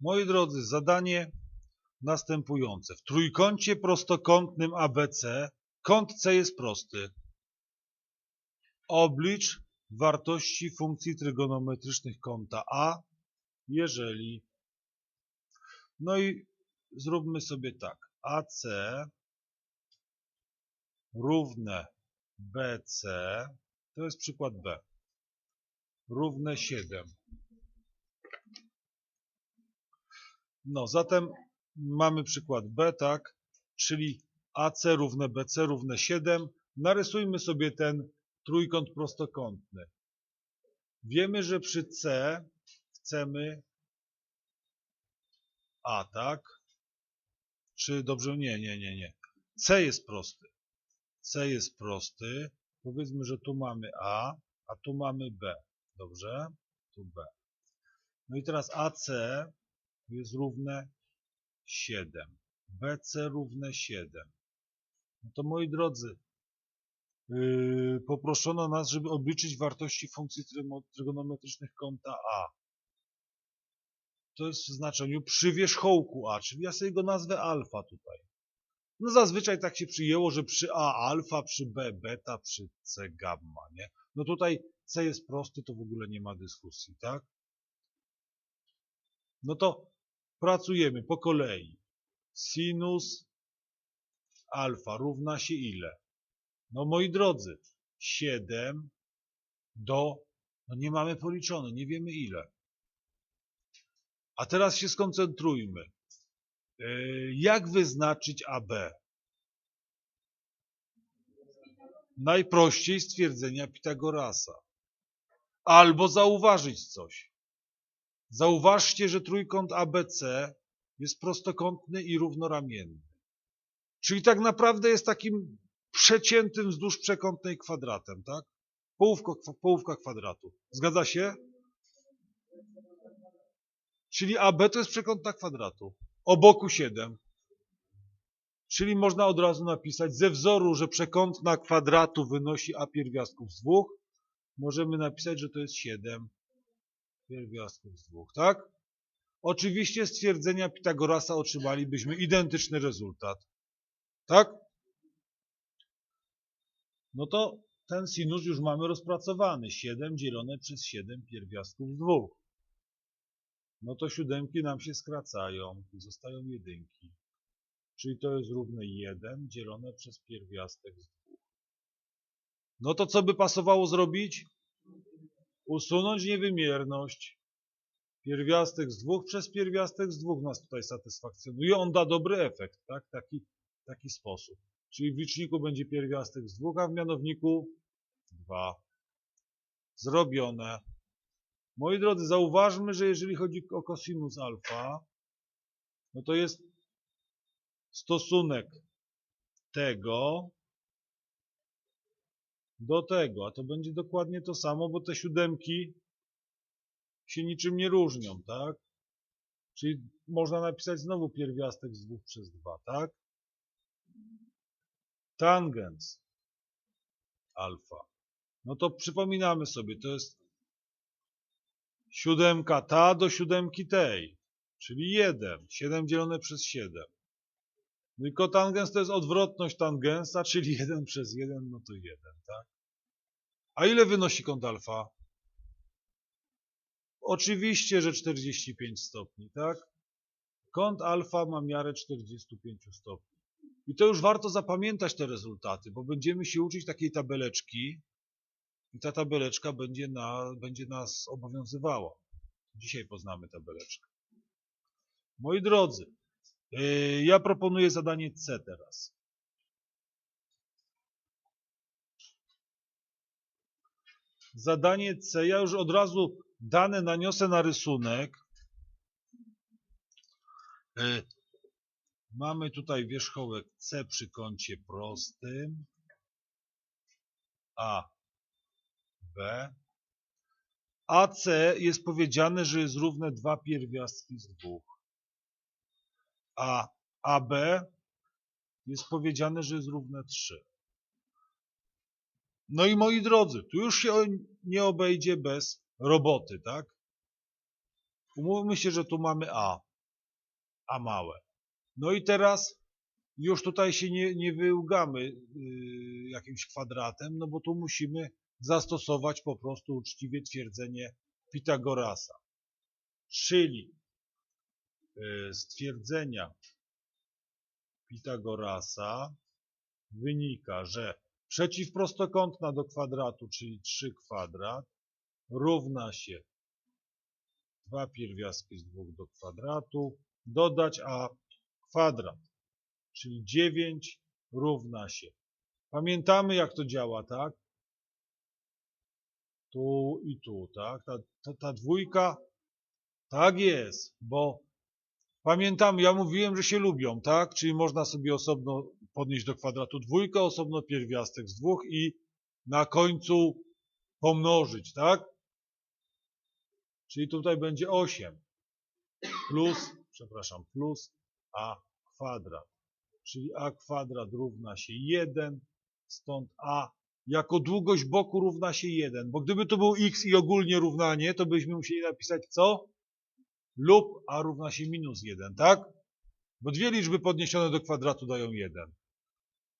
Moi drodzy, zadanie następujące. W trójkącie prostokątnym ABC kąt C jest prosty. Oblicz wartości funkcji trygonometrycznych kąta A, jeżeli... No i zróbmy sobie tak. AC równe BC, to jest przykład B, równe 7. No, zatem mamy przykład B, tak? Czyli AC równe BC równe 7. Narysujmy sobie ten trójkąt prostokątny. Wiemy, że przy C chcemy A, tak? Czy dobrze? Nie, nie, nie, nie. C jest prosty. C jest prosty. Powiedzmy, że tu mamy A, a tu mamy B. Dobrze? Tu B. No i teraz AC jest równe 7. BC równe 7. No to moi drodzy, yy, poproszono nas, żeby obliczyć wartości funkcji trygonometrycznych kąta A. To jest w znaczeniu przy wierzchołku A, czyli ja sobie go nazwę alfa tutaj. No zazwyczaj tak się przyjęło, że przy A alfa, przy B beta, przy C gamma, nie? No tutaj C jest prosty, to w ogóle nie ma dyskusji, tak? No to pracujemy po kolei. Sinus alfa równa się ile? No moi drodzy, 7 do, no nie mamy policzone, nie wiemy ile. A teraz się skoncentrujmy. Jak wyznaczyć AB? Najprościej stwierdzenia Pitagorasa. Albo zauważyć coś. Zauważcie, że trójkąt ABC jest prostokątny i równoramienny. Czyli tak naprawdę jest takim przeciętym wzdłuż przekątnej kwadratem, tak? Połówka, połówka kwadratu. Zgadza się? Czyli AB to jest przekątna kwadratu. O boku 7. Czyli można od razu napisać ze wzoru, że przekątna kwadratu wynosi A pierwiastków z dwóch. Możemy napisać, że to jest 7 pierwiastków z dwóch, tak? Oczywiście stwierdzenia Pitagorasa otrzymalibyśmy identyczny rezultat. Tak? No to ten sinus już mamy rozpracowany. 7 dzielone przez 7 pierwiastków z dwóch. No to siódemki nam się skracają i zostają jedynki. Czyli to jest równe 1 dzielone przez pierwiastek z dwóch. No to co by pasowało zrobić? Usunąć niewymierność. Pierwiastek z dwóch przez pierwiastek z dwóch nas tutaj satysfakcjonuje. On da dobry efekt, tak? Taki, taki sposób. Czyli w liczniku będzie pierwiastek z dwóch, a w mianowniku 2. Zrobione. Moi drodzy, zauważmy, że jeżeli chodzi o cosinus alfa, no to jest stosunek tego do tego, a to będzie dokładnie to samo, bo te siódemki się niczym nie różnią, tak? Czyli można napisać znowu pierwiastek z 2 przez 2, tak? Tangens alfa. No to przypominamy sobie, to jest siódemka ta do siódemki tej, czyli 1. 7 dzielone przez 7. No i kotangens to jest odwrotność tangensa, czyli 1 przez 1, no to 1, tak? A ile wynosi kąt alfa? Oczywiście, że 45 stopni, tak? Kąt alfa ma miarę 45 stopni. I to już warto zapamiętać te rezultaty, bo będziemy się uczyć takiej tabeleczki i ta tabeleczka będzie, na, będzie nas obowiązywała. Dzisiaj poznamy tabeleczkę. Moi drodzy, yy, ja proponuję zadanie C teraz. Zadanie C, ja już od razu dane naniosę na rysunek. Yy, mamy tutaj wierzchołek C przy kącie prostym. A, B. AC jest powiedziane, że jest równe 2 pierwiastki z 2. A AB jest powiedziane, że jest równe 3. No i moi drodzy, tu już się nie obejdzie bez roboty, tak? Umówmy się, że tu mamy a. a małe. No i teraz już tutaj się nie, nie wyłgamy yy, jakimś kwadratem, no bo tu musimy zastosować po prostu uczciwie twierdzenie Pitagorasa. Czyli yy, z twierdzenia Pitagorasa wynika, że przeciwprostokątna do kwadratu, czyli 3 kwadrat, równa się 2 pierwiastki z 2 do kwadratu, dodać a kwadrat, czyli 9 równa się. Pamiętamy jak to działa, tak? Tu i tu, tak? Ta, ta, ta dwójka, tak jest, bo pamiętamy, ja mówiłem, że się lubią, tak? Czyli można sobie osobno podnieść do kwadratu dwójkę, osobno pierwiastek z dwóch i na końcu pomnożyć, tak? Czyli tutaj będzie 8 plus, przepraszam, plus a kwadrat. Czyli a kwadrat równa się 1, stąd a jako długość boku równa się 1. Bo gdyby to był x i ogólnie równanie, to byśmy musieli napisać co? Lub a równa się minus 1, tak? Bo dwie liczby podniesione do kwadratu dają 1.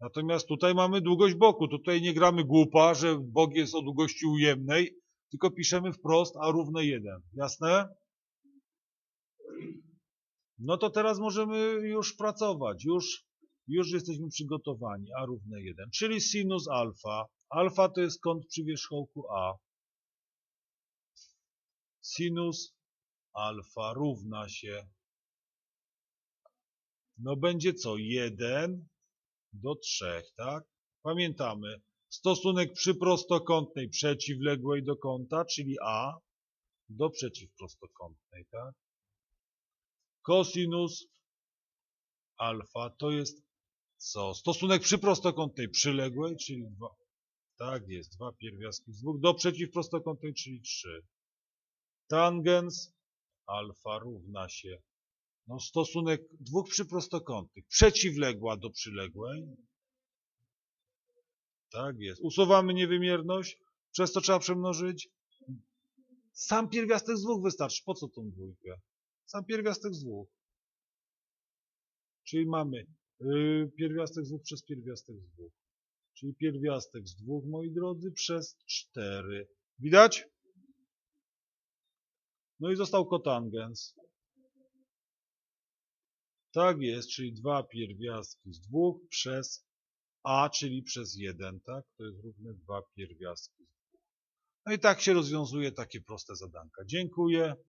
Natomiast tutaj mamy długość boku. Tutaj nie gramy głupa, że bok jest o długości ujemnej, tylko piszemy wprost a równe 1. Jasne? No to teraz możemy już pracować. Już, już jesteśmy przygotowani. a równe 1. Czyli sinus alfa. Alfa to jest kąt przy wierzchołku a. Sinus alfa równa się no będzie co? 1 do 3, tak? Pamiętamy, stosunek przyprostokątnej przeciwległej do kąta, czyli A do przeciwprostokątnej, tak? Cosinus alfa to jest co? Stosunek przyprostokątnej przyległej, czyli 2. Tak jest, 2 pierwiastki z 2 do przeciwprostokątnej, czyli 3. Tangens alfa równa się no, stosunek dwóch przyprostokątnych, przeciwległa do przyległej. Tak jest. Usuwamy niewymierność, przez to trzeba przemnożyć. Sam pierwiastek z dwóch wystarczy. Po co tą dwójkę? Sam pierwiastek z dwóch. Czyli mamy yy, pierwiastek z dwóch przez pierwiastek z dwóch. Czyli pierwiastek z dwóch, moi drodzy, przez cztery. Widać? No i został kotangens. Tak jest, czyli dwa pierwiastki z dwóch przez a, czyli przez 1, tak? To jest równe dwa pierwiastki z dwóch. No i tak się rozwiązuje takie proste zadanka. Dziękuję.